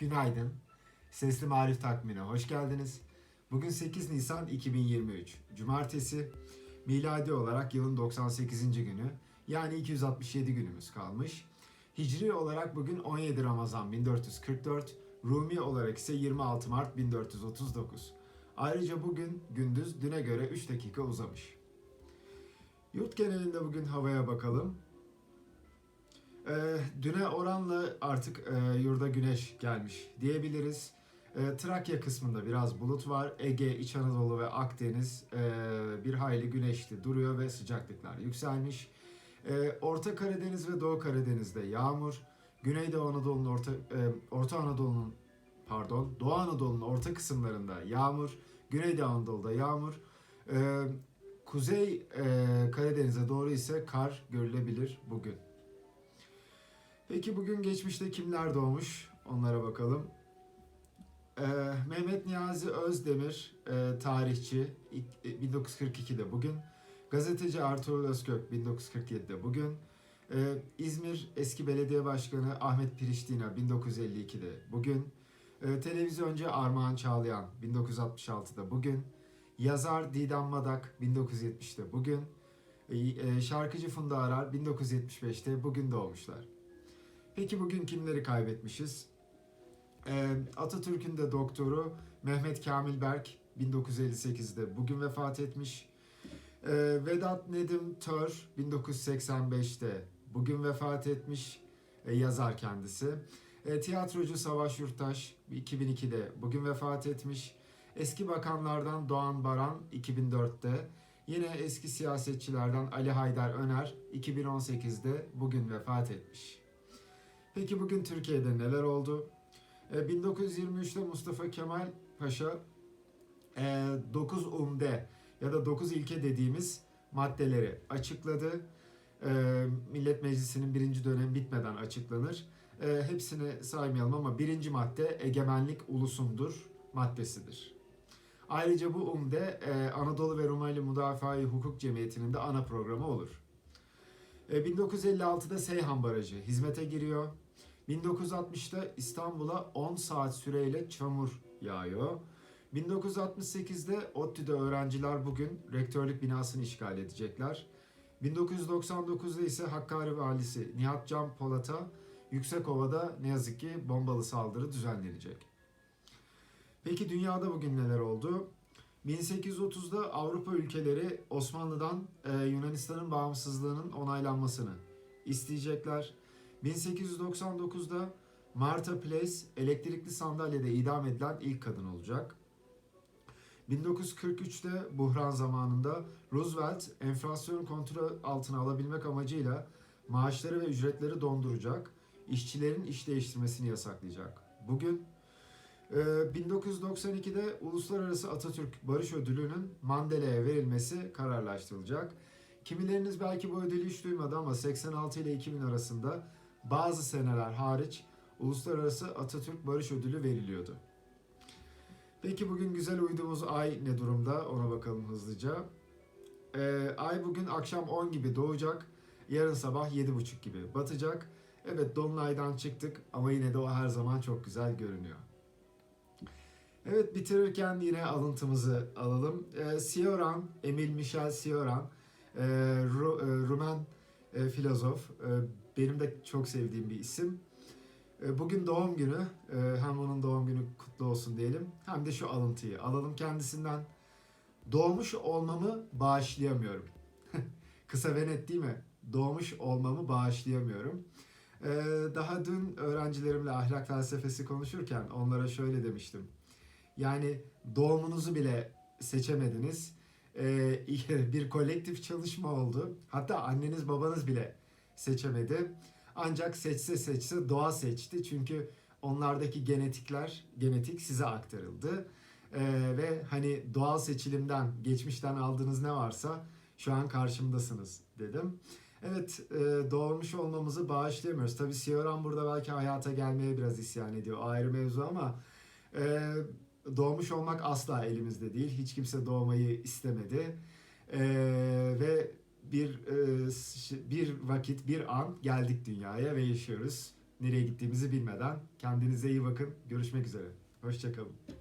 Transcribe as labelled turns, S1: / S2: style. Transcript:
S1: Günaydın. Sesli Marif Takvimine hoş geldiniz. Bugün 8 Nisan 2023. Cumartesi. Miladi olarak yılın 98. günü. Yani 267 günümüz kalmış. Hicri olarak bugün 17 Ramazan 1444. Rumi olarak ise 26 Mart 1439. Ayrıca bugün gündüz düne göre 3 dakika uzamış. Yurt genelinde bugün havaya bakalım. Ee, düne oranla artık e, yurda güneş gelmiş diyebiliriz. E, Trakya kısmında biraz bulut var. Ege, İç Anadolu ve Akdeniz e, bir hayli güneşli duruyor ve sıcaklıklar yükselmiş. E, Orta Karadeniz ve Doğu Karadeniz'de yağmur. Güneydoğu Anadolu'nun orta e, Orta Anadolu'nun pardon Doğu Anadolu'nun orta kısımlarında yağmur. Güneydoğu Anadolu'da yağmur. E, Kuzey e, Karadeniz'e doğru ise kar görülebilir bugün. Peki bugün geçmişte kimler doğmuş? Onlara bakalım. Ee, Mehmet Niyazi Özdemir, e, tarihçi, ilk- e, 1942'de bugün. Gazeteci Ertuğrul Özkök, 1947'de bugün. Ee, İzmir eski belediye başkanı Ahmet Piriştina, 1952'de bugün. Ee, televizyoncu Armağan Çağlayan, 1966'da bugün. Yazar Didem Madak, 1970'te bugün. Ee, şarkıcı Funda Arar, 1975'te bugün doğmuşlar. Peki bugün kimleri kaybetmişiz? Ee, Atatürk'ün de doktoru Mehmet Kamil Berk 1958'de bugün vefat etmiş. Ee, Vedat Nedim Tör 1985'te bugün vefat etmiş Ee, yazar kendisi. Tiyatrocu Savaş Yurttaş 2002'de bugün vefat etmiş. Eski bakanlardan Doğan Baran 2004'te. Yine eski siyasetçilerden Ali Haydar Öner 2018'de bugün vefat etmiş. Peki bugün Türkiye'de neler oldu? E, 1923'te Mustafa Kemal Paşa e, 9 umde ya da 9 ilke dediğimiz maddeleri açıkladı. E, Millet Meclisi'nin birinci dönemi bitmeden açıklanır. E, hepsini saymayalım ama birinci madde egemenlik ulusundur maddesidir. Ayrıca bu umde e, Anadolu ve Rumeli Müdafaa-i Hukuk Cemiyeti'nin de ana programı olur. E, 1956'da Seyhan Barajı hizmete giriyor. 1960'da İstanbul'a 10 saat süreyle çamur yağıyor. 1968'de ODTÜ'de öğrenciler bugün rektörlük binasını işgal edecekler. 1999'da ise Hakkari valisi Nihat Can Polat'a Yüksekova'da ne yazık ki bombalı saldırı düzenlenecek. Peki dünyada bugün neler oldu? 1830'da Avrupa ülkeleri Osmanlı'dan e, Yunanistan'ın bağımsızlığının onaylanmasını isteyecekler. 1899'da Martha Place elektrikli sandalyede idam edilen ilk kadın olacak. 1943'te buhran zamanında Roosevelt enflasyonu kontrol altına alabilmek amacıyla maaşları ve ücretleri donduracak, işçilerin iş değiştirmesini yasaklayacak. Bugün e, 1992'de Uluslararası Atatürk Barış Ödülü'nün Mandela'ya verilmesi kararlaştırılacak. Kimileriniz belki bu ödülü hiç duymadı ama 86 ile 2000 arasında bazı seneler hariç Uluslararası Atatürk Barış Ödülü veriliyordu. Peki bugün güzel uyduğumuz ay ne durumda ona bakalım hızlıca. Ee, ay bugün akşam 10 gibi doğacak. Yarın sabah 7.30 gibi batacak. Evet Dolunay'dan çıktık ama yine de o her zaman çok güzel görünüyor. Evet bitirirken yine alıntımızı alalım. Ee, Sioran, Emil Michel Sioran, e, Ru- e, Rumen e, filozof. E, benim de çok sevdiğim bir isim. E, Bugün doğum günü. E, Hem onun doğum günü kutlu olsun diyelim. Hem de şu alıntıyı alalım kendisinden. Doğmuş olmamı bağışlayamıyorum. Kısa ve net değil mi? Doğmuş olmamı bağışlayamıyorum. E, Daha dün öğrencilerimle ahlak felsefesi konuşurken onlara şöyle demiştim. Yani doğumunuzu bile seçemediniz. Bir kolektif çalışma oldu. Hatta anneniz babanız bile seçemedi. Ancak seçse seçse doğa seçti. Çünkü onlardaki genetikler, genetik size aktarıldı. Ee, ve hani doğal seçilimden, geçmişten aldığınız ne varsa şu an karşımdasınız dedim. Evet, e, doğmuş olmamızı bağışlayamıyoruz. Tabii Sioran burada belki hayata gelmeye biraz isyan ediyor. Ayrı mevzu ama e, doğmuş olmak asla elimizde değil. Hiç kimse doğmayı istemedi. E, ve bir e, bir vakit, bir an geldik dünyaya ve yaşıyoruz. nereye gittiğimizi bilmeden. Kendinize iyi bakın. Görüşmek üzere. Hoşçakalın.